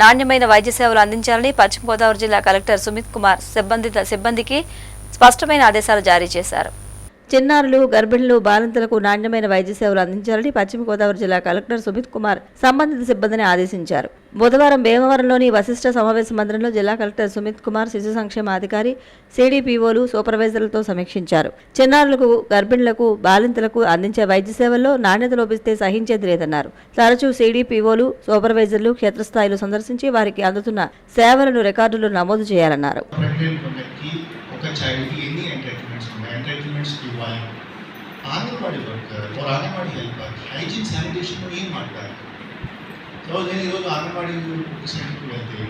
నాణ్యమైన వైద్య సేవలు అందించాలని పశ్చిమ గోదావరి జిల్లా కలెక్టర్ సుమిత్ కుమార్ సిబ్బంది సిబ్బందికి స్పష్టమైన ఆదేశాలు జారీ చేశారు. చిన్నారులు గర్భిణులు బాలింతలకు నాణ్యమైన వైద్య సేవలు అందించాలని పశ్చిమ గోదావరి జిల్లా కలెక్టర్ సుమిత్ కుమార్ సంబంధిత సిబ్బందిని ఆదేశించారు. బుధవారం భీమవరంలోని వశిష్ఠ సమావేశ మందిరంలో జిల్లా కలెక్టర్ సుమిత్ కుమార్ శిశు సంక్షేమ అధికారి సిడిపిఓలు సూపర్వైజర్లతో సమీక్షించారు. చిన్నారులకు గర్భిణులకు బాలింతలకు అందించే వైద్య సేవల్లో నాణ్యత లోపిస్తే సహించేది లేదన్నారు. తరచూ సిడిపిఓలు సూపర్వైజర్లు క్షేత్రస్థాయిలో సందర్శించి వారికి అందుతున్న సేవలను రికార్డులు నమోదు చేయాలన్నారు. ఒక చైల్డ్కి ఎన్ని ఎంటైటిల్మెంట్స్ ఉన్నాయి ఎంటైటిల్మెంట్స్ ఇవ్వాలి Anganwadi worker or Anganwadi helper hygiene sanitation ఏం మాట్లాడాలి సో నేను ఈరోజు ఆంగన్వాడీ సెంటర్కి వెళ్తే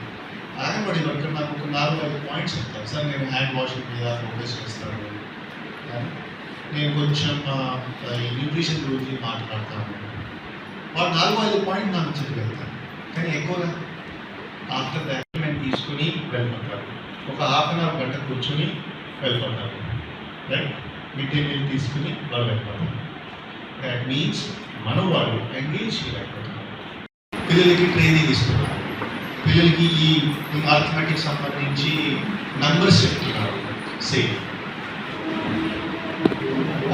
ఆంగన్వాడీ వర్కర్ నాకు ఒక నాలుగు ఐదు పాయింట్స్ చెప్తారు సార్ నేను హ్యాండ్ వాషింగ్ మీద ఫోకస్ చేస్తాను నేను కొంచెం న్యూట్రిషన్ గురించి మాట్లాడతాను వాళ్ళు నాలుగు ఐదు పాయింట్ నాకు చెప్పి వెళ్తాను కానీ ఎక్కువగా ఆఫ్టర్ దాట్ తీసుకుని వెళ్ళిపోతారు ఒక హాఫ్ అన్ అవర్ గంట కూర్చొని వెళ్ళిపోతారు రైట్ మిడ్ డే మీల్ తీసుకుని వాళ్ళు వెళ్ళిపోతారు. దాట్ మీన్స్ మన వాళ్ళు ఎంగేజ్ చేయలేకపోతున్నారు పిల్లలకి ట్రైనింగ్ ఇస్తున్నారు. పిల్లలకి ఈ అర్థమెటిక్ సంబంధించి నంబర్స్ చెప్తున్నారు. సేమ్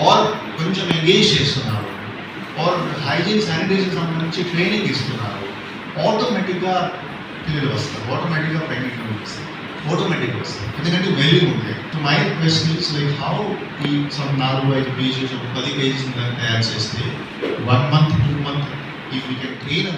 ఆర్ కొంచెం ఎంగేజ్ చేస్తున్నారు. ఆర్ హైజీన్ శానిటైజర్ సంబంధించి ట్రైనింగ్ ఇస్తున్నారు. ఆటోమేటిక్గా పిల్లలు వస్తారు. ఆటోమేటిక్గా ప్రెగ్నెంట్ వస్తారు. ఆటోమేటిక్గా వస్తారు ఎందుకంటే వెల్యూమ్ ఉంది so my question is like how ఈ సమ్ నాలుగు ఐదు పేజెస్ ఒక పది పేజెస్ తయారు చేస్తే one month two month if you can train